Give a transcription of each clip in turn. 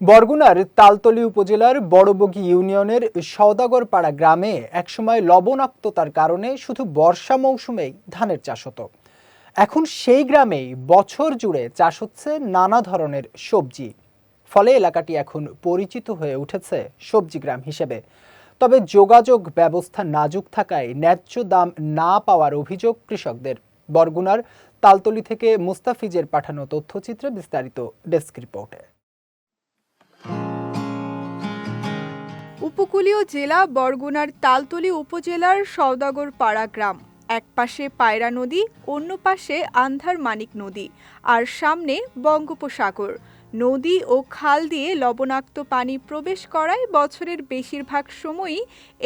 বরগুনার তালতলি উপজেলার বড়বগি ইউনিয়নের সওদাগরপাড়া গ্রামে একসময় লবণাক্ততার কারণে শুধু বর্ষা মৌসুমেই ধানের চাষ হতো। এখন সেই গ্রামেই বছর জুড়ে চাষ হচ্ছে নানা ধরনের সবজি। ফলে এলাকাটি এখন পরিচিত হয়ে উঠেছে সবজি গ্রাম হিসেবে। তবে যোগাযোগ ব্যবস্থা নাজুক থাকায় ন্যায্য দাম না পাওয়ার অভিযোগ কৃষকদের। বরগুনার তালতলি থেকে মুস্তাফিজের পাঠানো তথ্যচিত্রে বিস্তারিত ডেস্ক রিপোর্টে। উপকূলীয় জেলা বরগুনার তালতলী উপজেলার সওদাগর পাড়া গ্রাম। এক পাশে পায়রা নদী, অন্য পাশে আন্ধার মানিক নদী আর সামনে বঙ্গোপসাগর। নদী ও খাল দিয়ে লবণাক্ত পানি প্রবেশ করায় বছরের বেশিরভাগ সময়ই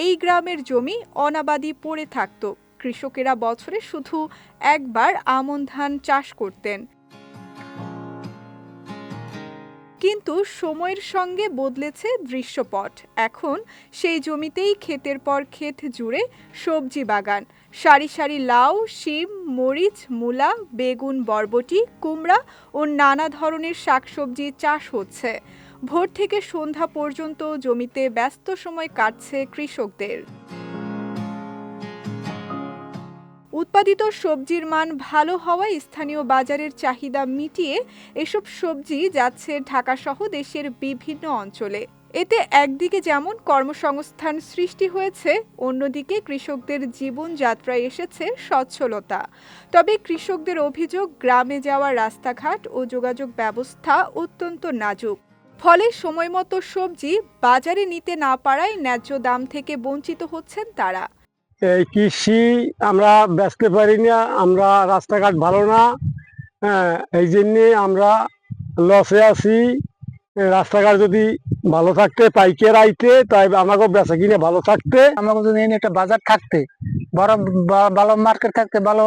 এই গ্রামের জমি অনাবাদি পড়ে থাকত। কৃষকেরা বছরে শুধু একবার আমন ধান চাষ করতেন। কিন্তু সময়ের সঙ্গে বদলেছে দৃশ্যপট। এখন সেই জমিতেই ক্ষেতের পর ক্ষেত জুড়ে সবজি বাগান। সারি সারি লাউ, শিম, মরিচ, মূলা, বেগুন, বরবটি, কুমড়া ও নানা ধরনের শাকসবজি চাষ হচ্ছে। ভোর থেকে সন্ধ্যা পর্যন্ত জমিতে ব্যস্ত সময় কাটছে কৃষকদের। উৎপাদিত সবজির মান ভালো হওয়ায় স্থানীয় বাজারের চাহিদা মিটিয়ে এসব সবজি যাচ্ছে ঢাকাসহ দেশের বিভিন্ন অঞ্চলে। এতে একদিকে যেমন কর্মসংস্থান সৃষ্টি হয়েছে, অন্যদিকে কৃষকদের জীবনযাত্রায় এসেছে সচ্ছলতা। তবে কৃষকদের অভিযোগ, গ্রামে যাওয়ার রাস্তাঘাট ও যোগাযোগ ব্যবস্থা অত্যন্ত নাজুক। ফলে সময়মতো সবজি বাজারে নিতে না পারায় ন্যায্য দাম থেকে বঞ্চিত হচ্ছেন তারা। এই কৃষি আমরা বেচতে পারি না, আমরা রাস্তাঘাট ভালো না। হ্যাঁ এই জন্যে আমরা লসে আছি। রাস্তাঘাট যদি ভালো থাকতে, পাইকার আইতে তাই আমাকেও বেচা কিনে ভালো থাকতে। আমাকে যদি একটা বাজার থাকতে, বড় ভালো মার্কেট থাকতে, ভালো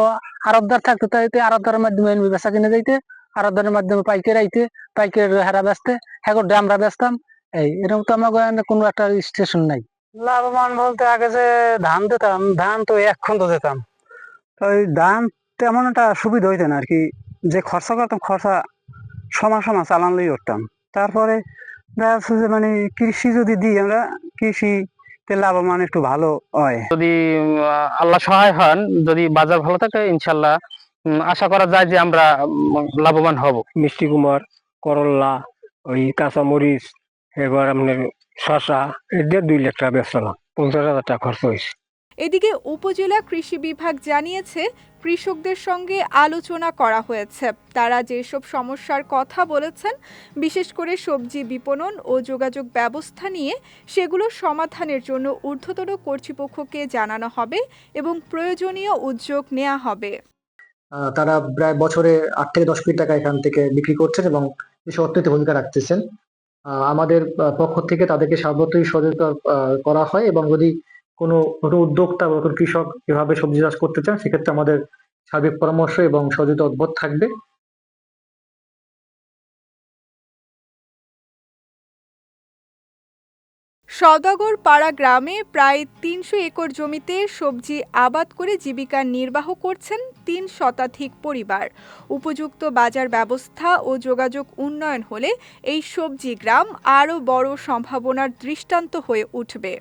আরবদার থাকতে তাইতে আরবদারের মাধ্যমে বেচা কিনে যাইতে, আরবদারের মাধ্যমে পাইকার আইতে পাইকার হারা বেচতে হ্যাঁ আমরা বেচতাম। এই, এরকম তো আমাকে কোনো একটা স্টেশন নাই। লাভবান বলতে আগে যে ধান দিতাম ধান তো এখন তো দিতাম। ওই ধান তেমন একটা সুবিধা হইতো না আর কি। যে খরচা করতাম খরচা সমান সমান চালানলেই করতাম। তারপরে দেখা যাচ্ছে যে মানে কৃষি যদি দিই আমরা কৃষিতে লাভবান একটু ভালো হয়। যদি আল্লাহ সহায় হন যদি বাজার ভালো থাকে ইনশাল্লাহ আশা করা যায় যে আমরা লাভবান হব। মিষ্টি কুমার করল্লা ওই কাঁচামরিচ এবার আপনার শশা এদের দুই লাখ টাকা বেচলাম পঞ্চাশ হাজার টাকা খরচ হয়েছে। এদিকে উপজেলা কৃষি বিভাগ জানিয়েছে কৃষকদের সঙ্গে আলোচনা করা হয়েছে। তারা যেসব সমস্যার কথা বলেছেন বিশেষ করে সবজি বিপণন ও যোগাযোগ ব্যবস্থা নিয়ে সেগুলো সমাধানের জন্য ঊর্ধ্বতন কর্তৃপক্ষকে জানানো হবে এবং প্রয়োজনীয় উদ্যোগ নেওয়া হবে। তারা প্রায় বছরে আট থেকে দশ কোটি টাকা এখান থেকে বিক্রি করছেন এবং দেশে অর্থনীতি ভূমিকা রাখতেছেন। আমাদের পক্ষ থেকে তাদেরকে সর্বত্রই সচেতন করা হয় এবং যদি কোনো নতুন উদ্যোক্তা বা কৃষক এভাবে সবজি চাষ করতে চান, সেক্ষেত্রে আমাদের সার্বিক পরামর্শ এবং সহযোগিতা অব্যাহত থাকবে। সদাগর পাড়া গ্রামে প্রায় তিনশো একর জমিতে সবজি আবাদ করে জীবিকা নির্বাহ করছেন তিন শতাধিক পরিবার। উপযুক্ত বাজার ব্যবস্থা ও যোগাযোগ উন্নয়ন হলে এই সবজি গ্রাম আরও বড় সম্ভাবনার দৃষ্টান্ত হয়ে উঠবে।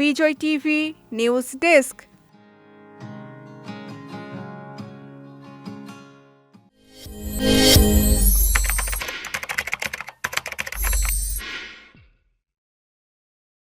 Bijoy TV news desk.